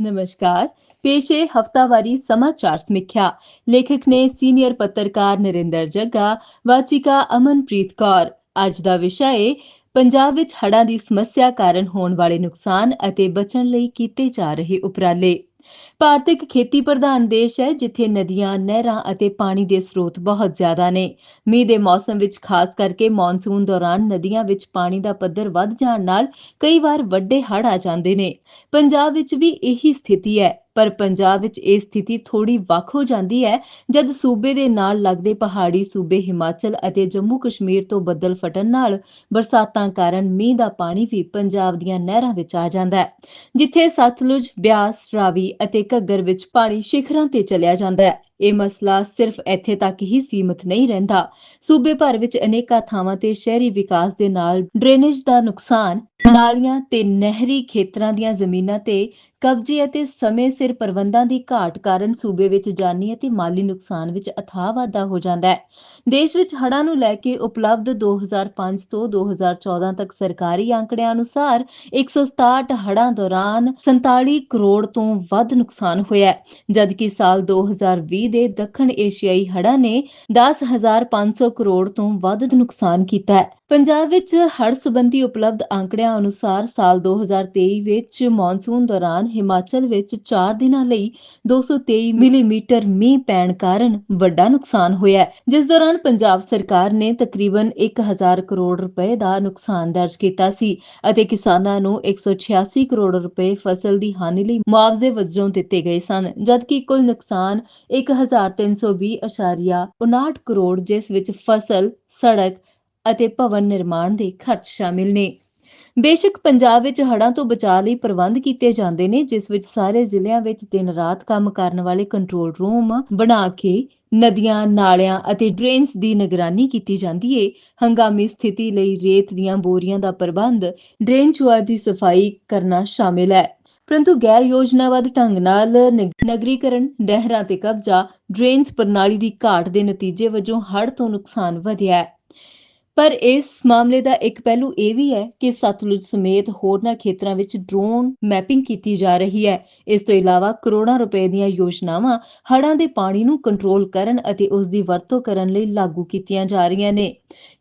ਨਮਸਕਾਰ ਪੇਸ਼ ਹੈ ਹਫਤਾਵਾਰੀ ਸਮਾਚਾਰ ਸਮੀਖਿਆ ਲੇਖਕ ਨੇ ਸੀਨੀਅਰ ਪੱਤਰਕਾਰ ਨਰਿੰਦਰ ਜੱਗਾ ਵਾਚਿਕਾ ਅਮਨਪ੍ਰੀਤ ਕੌਰ ਅੱਜ ਦਾ ਵਿਸ਼ਾ ਹੈ ਪੰਜਾਬ ਵਿੱਚ ਹੜ੍ਹਾਂ ਦੀ ਸਮੱਸਿਆ ਕਾਰਨ ਹੋਣ ਵਾਲੇ ਨੁਕਸਾਨ ਅਤੇ ਬਚਣ ਲਈ ਕੀਤੇ ਜਾ ਰਹੇ ਉਪਰਾਲੇ ਭਾਰਤ ਇੱਕ ਖੇਤੀ ਪ੍ਰਧਾਨ ਦੇਸ਼ ਹੈ, ਜਿੱਥੇ ਨਦੀਆਂ, ਨਹਿਰਾਂ ਅਤੇ ਪਾਣੀ ਦੇ ਸਰੋਤ ਬਹੁਤ ਜ਼ਿਆਦਾ ਨੇ। ਮੀਂਹ ਦੇ ਮੌਸਮ ਵਿੱਚ ਖਾਸ ਕਰਕੇ ਮੌਨਸੂਨ ਦੌਰਾਨ ਨਦੀਆਂ ਵਿੱਚ ਪਾਣੀ ਦਾ ਪੱਧਰ ਵੱਧ ਜਾਣ ਨਾਲ ਕਈ ਵਾਰ ਵੱਡੇ ਹੜ੍ਹ ਆ ਜਾਂਦੇ ਨੇ। ਪੰਜਾਬ ਵਿੱਚ ਵੀ ਇਹੀ ਸਥਿਤੀ ਹੈ। ਪਰ ਪੰਜਾਬ ਵਿੱਚ ਇਹ ਸਥਿਤੀ ਥੋੜੀ ਵੱਖ ਹੋ ਜਾਂਦੀ ਹੈ। ਜਦ ਸੂਬੇ ਦੇ ਨਾਲ ਲੱਗਦੇ ਪਹਾੜੀ ਸੂਬੇ ਹਿਮਾਚਲ ਅਤੇ ਜੰਮੂ ਕਸ਼ਮੀਰ ਤੋਂ ਬੱਦਲ ਫਟਣ ਨਾਲ ਬਰਸਾਤਾਂ ਕਾਰਨ ਮੀਂਹ ਦਾ ਪਾਣੀ ਵੀ ਪੰਜਾਬ ਦੀਆਂ ਨਹਿਰਾਂ ਵਿੱਚ ਆ ਜਾਂਦਾ ਹੈ, ਜਿੱਥੇ ਸਤਲੁਜ, ਬਿਆਸ, ਰਾਵੀ ਅਤੇ ਘੱਗਰ ਵਿੱਚ ਪਾਣੀ ਸ਼ਿਖਰਾਂ ਤੇ ਚਲਿਆ ਜਾਂਦਾ ਹੈ। ਇਹ ਮਸਲਾ ਸਿਰਫ ਇੱਥੇ ਤੱਕ ਹੀ ਸੀਮਿਤ ਨਹੀਂ ਰਹਿੰਦਾ। ਸੂਬੇ ਭਰ ਵਿੱਚ ਅਨੇਕਾਂ ਥਾਵਾਂ ਤੇ ਸ਼ਹਿਰੀ ਵਿਕਾਸ ਦੇ ਨਾਲ ਡਰੇਨੇਜ ਦਾ ਨੁਕਸਾਨ ਨਾਲੀਆਂ ਤੇ ਨਹਿਰੀ ਖੇਤਰਾਂ ਦੀਆਂ ਜ਼ਮੀਨਾਂ ਤੇ ਕਬਜ਼ੇ ਅਤੇ ਸਮੇਂ ਸਿਰ ਪ੍ਰਬੰਧਾਂ ਦੀ ਘਾਟ ਕਾਰਨ ਸੂਬੇ ਵਿੱਚ ਜਾਨੀ ਅਤੇ ਮਾਲੀ ਨੁਕਸਾਨ ਵਿੱਚ ਅਥਾਹ ਵਾਧਾ ਹੋ ਜਾਂਦਾ ਹੈ। ਦੇਸ਼ ਵਿੱਚ ਹੜ੍ਹਾਂ ਨੂੰ ਲੈ ਕੇ ਉਪਲਬਧ 2005 ਤੋਂ 2014 ਤੱਕ ਸਰਕਾਰੀ ਅੰਕੜਿਆਂ ਅਨੁਸਾਰ 167 ਹੜ੍ਹਾਂ ਦੌਰਾਨ 47 ਕਰੋੜ ਤੋਂ ਵੱਧ ਨੁਕਸਾਨ ਹੋਇਆ ਜਦਕਿ ਸਾਲ 2020 ਦੇ ਦੱਖਣ ਏਸ਼ੀਆਈ ਹੜ੍ਹਾਂ ਨੇ 10500 ਕਰੋੜ ਤੋਂ ਵੱਧ ਨੁਕਸਾਨ ਕੀਤਾ ਹੈ। ਪੰਜਾਬ ਵਿੱਚ ਹੜ੍ਹ ਸੰਬੰਧੀ ਉਪਲਬਧ ਅੰਕੜਿਆਂ ਅਨੁਸਾਰ ਸਾਲ 2023 ਵਿੱਚ ਮੌਨਸੂਨ ਦੌਰਾਨ ਹਿਮਾਚਲ ਵਿੱਚ 4 ਦਿਨਾਂ ਲਈ 223 ਮਿਲੀਮੀਟਰ ਮੀਂਹ ਪੈਣ ਕਾਰਨ ਵੱਡਾ ਨੁਕਸਾਨ ਹੋਇਆ ਜਿਸ ਦੌਰਾਨ ਪੰਜਾਬ ਸਰਕਾਰ ਨੇ ਤਕਰੀਬਨ 1000 ਕਰੋੜ ਰੁਪਏ ਦਾ ਨੁਕਸਾਨ ਦਰਜ ਕੀਤਾ ਸੀ ਅਤੇ ਕਿਸਾਨਾਂ ਨੂੰ 186 ਕਰੋੜ ਰੁਪਏ ਫਸਲ ਦੀ ਹਾਨੀ ਲਈ ਮੁਆਵਜ਼ੇ ਵਜੋਂ ਦਿੱਤੇ ਗਏ ਸਨ, ਜਦਕਿ ਕੁੱਲ ਨੁਕਸਾਨ 1320.59 ਕਰੋੜ ਜਿਸ ਵਿੱਚ ਫਸਲ, ਸੜਕ ਅਤੇ ਭਵਨ ਨਿਰਮਾਣ ਦੇ ਖਰਚ ਸ਼ਾਮਿਲ ਨੇ। ਬੇਸ਼ੱਕ ਪੰਜਾਬ ਵਿੱਚ ਹੜ੍ਹਾਂ ਤੋਂ ਬਚਾਅ ਲਈ ਪ੍ਰਬੰਧ ਕੀਤੇ ਜਾਂਦੇ ਨੇ, ਜਿਸ ਵਿੱਚ ਸਾਰੇ ਜ਼ਿਲ੍ਹਿਆਂ ਵਿੱਚ ਦਿਨ ਰਾਤ ਕੰਮ ਕਰਨ ਵਾਲੇ ਕੰਟਰੋਲ ਰੂਮ ਬਣਾ ਕੇ ਨਦੀਆਂ, ਨਾਲਿਆਂ ਅਤੇ ਡਰੇਨਸ ਦੀ ਨਿਗਰਾਨੀ ਕੀਤੀ ਜਾਂਦੀ ਏ। ਹੰਗਾਮੀ ਸਥਿਤੀ ਲਈ ਰੇਤ ਦੀਆਂ ਬੋਰੀਆਂ ਦਾ ਪ੍ਰਬੰਧ ਡਰੇਨ ਚੁਆ ਦੀ ਸਫ਼ਾਈ ਕਰਨਾ ਸ਼ਾਮਿਲ ਹੈ। ਪਰੰਤੂ ਗੈਰ ਯੋਜਨਾਬੱਧ ਢੰਗ ਨਾਲ ਨਗਰੀਕਰਨ ਡਹਿਰਾਂ ਤੇ ਕਬਜ਼ਾ ਡਰੇਨਸ ਪ੍ਰਣਾਲੀ ਦੀ ਘਾਟ ਦੇ ਨਤੀਜੇ ਵਜੋਂ ਹੜ੍ਹ ਤੋਂ ਨੁਕਸਾਨ ਵਧਿਆ ਹੈ। ਪਰ ਇਸ ਮਾਮਲੇ ਦਾ ਇੱਕ ਪਹਿਲੂ ਇਹ ਵੀ ਹੈ ਕਿ ਸਤਲੁਜ ਸਮੇਤ ਹੋਰਨਾਂ ਖੇਤਰਾਂ ਵਿੱਚ ਡਰੋਨ ਮੈਪਿੰਗ ਕੀਤੀ ਜਾ ਰਹੀ ਹੈ। ਇਸ ਤੋਂ ਇਲਾਵਾ ਕਰੋੜਾਂ ਰੁਪਏ ਦੀਆਂ ਯੋਜਨਾਵਾਂ ਹੜ੍ਹਾਂ ਦੇ ਪਾਣੀ ਨੂੰ ਕੰਟਰੋਲ ਕਰਨ ਅਤੇ ਉਸ ਦੀ ਵਰਤੋਂ ਕਰਨ ਲਈ ਲਾਗੂ ਕੀਤੀਆਂ ਜਾ ਰਹੀਆਂ ਨੇ।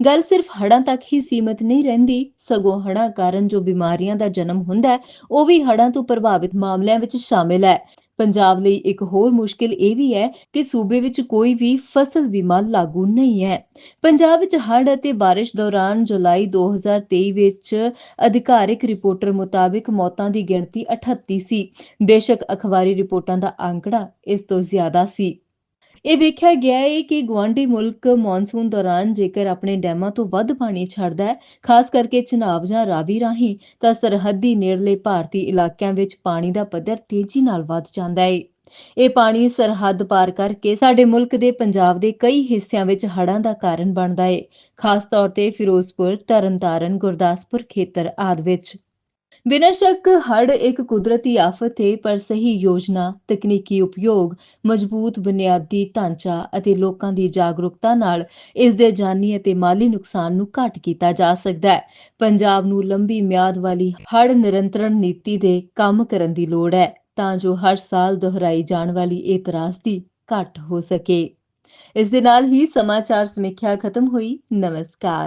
ਗੱਲ ਸਿਰਫ ਹੜ੍ਹਾਂ ਤੱਕ ਹੀ ਸੀਮਿਤ ਨਹੀਂ ਰਹਿੰਦੀ, ਸਗੋਂ ਹੜ੍ਹਾਂ ਕਾਰਨ ਜੋ ਬਿਮਾਰੀਆਂ ਦਾ ਜਨਮ ਹੁੰਦਾ ਹੈ, ਉਹ ਵੀ ਹੜ੍ਹਾਂ ਤੋਂ ਪ੍ਰਭਾਵਿਤ ਮਾਮਲਿਆਂ ਵਿੱਚ ਸ਼ਾਮਿਲ ਹੈ। ਪੰਜਾਬ ਲਈ ਇੱਕ ਹੋਰ ਮੁਸ਼ਕਿਲ ਇਹ ਵੀ ਹੈ ਕਿ ਸੂਬੇ ਵਿੱਚ ਕੋਈ ਵੀ ਫਸਲ ਬੀਮਾ ਲਾਗੂ ਨਹੀਂ ਹੈ। ਪੰਜਾਬ ਵਿੱਚ ਹੜ੍ਹ ਅਤੇ ਬਾਰਿਸ਼ ਦੌਰਾਨ ਜੁਲਾਈ 2023 ਵਿੱਚ ਅਧਿਕਾਰਿਕ ਰਿਪੋਰਟਰ ਮੁਤਾਬਿਕ ਮੌਤਾਂ ਦੀ ਗਿਣਤੀ 38 ਸੀ। ਬੇਸ਼ੱਕ ਅਖਬਾਰੀ ਰਿਪੋਰਟਾਂ ਦਾ ਅੰਕੜਾ ਇਸ ਤੋਂ ਜ਼ਿਆਦਾ ਸੀ। ਇਹ ਵੇਖਿਆ ਗਿਆ ਹੈ ਕਿ ਗੁਆਂਢੀ ਮੁਲਕ ਮੌਨਸੂਨ ਦੌਰਾਨ ਜੇਕਰ ਆਪਣੇ ਡੈਮਾਂ ਤੋਂ ਵੱਧ ਪਾਣੀ ਛੱਡਦਾ ਹੈ, ਖਾਸ ਕਰਕੇ ਚਨਾਬ ਜਾਂ ਰਾਵੀ ਰਾਹੀਂ, ਤਾਂ ਸਰਹੱਦੀ ਨੇੜਲੇ ਭਾਰਤੀ ਇਲਾਕਿਆਂ ਵਿੱਚ ਪਾਣੀ ਦਾ ਪੱਧਰ ਤੇਜ਼ੀ ਨਾਲ ਵੱਧ ਜਾਂਦਾ ਹੈ ਇਹ ਪਾਣੀ ਸਰਹੱਦ ਪਾਰ ਕਰਕੇ ਸਾਡੇ ਮੁਲਕ ਦੇ ਪੰਜਾਬ ਦੇ ਕਈ ਹਿੱਸਿਆਂ ਵਿੱਚ ਹੜ੍ਹਾਂ ਦਾ ਕਾਰਨ ਬਣਦਾ ਹੈ ਖਾਸ ਤੌਰ ਤੇ ਫਿਰੋਜ਼ਪੁਰ, ਤਰਨਤਾਰਨ, ਗੁਰਦਾਸਪੁਰ ਖੇਤਰ ਆਦਿ ਵਿੱਚ। ਬਿਨਾਂ ਸ਼ੱਕ ਹੜ੍ਹ ਇੱਕ ਕੁਦਰਤੀ ਆਫਤ ਹੈ ਪਰ ਸਹੀ ਯੋਜਨਾ, ਤਕਨੀਕੀ ਉਪਯੋਗ, ਮਜ਼ਬੂਤ ਬੁਨਿਆਦੀ ਢਾਂਚਾ ਅਤੇ ਲੋਕਾਂ ਦੀ ਜਾਗਰੂਕਤਾ ਨਾਲ ਇਸ ਦੇ ਜਾਨੀ ਅਤੇ ਮਾਲੀ ਨੁਕਸਾਨ ਨੂੰ ਘੱਟ ਕੀਤਾ ਜਾ ਸਕਦਾ ਹੈ। ਪੰਜਾਬ ਨੂੰ ਲੰਬੀ ਮਿਆਦ ਵਾਲੀ ਹੜ੍ਹ ਨਿਰੰਤਰਣ ਨੀਤੀ ਦੇ ਕੰਮ ਕਰਨ ਦੀ ਲੋੜ ਹੈ, ਤਾਂ ਜੋ ਹਰ ਸਾਲ ਦੁਹਰਾਈ ਜਾਣ ਵਾਲੀ ਇਹ ਤਰਾਸਦੀ ਘੱਟ ਹੋ ਸਕੇ। ਇਸ ਦੇ ਨਾਲ ਹੀ ਸਮਾਚਾਰ ਸਮੀਖਿਆ ਖਤਮ ਹੋਈ। ਨਮਸਕਾਰ।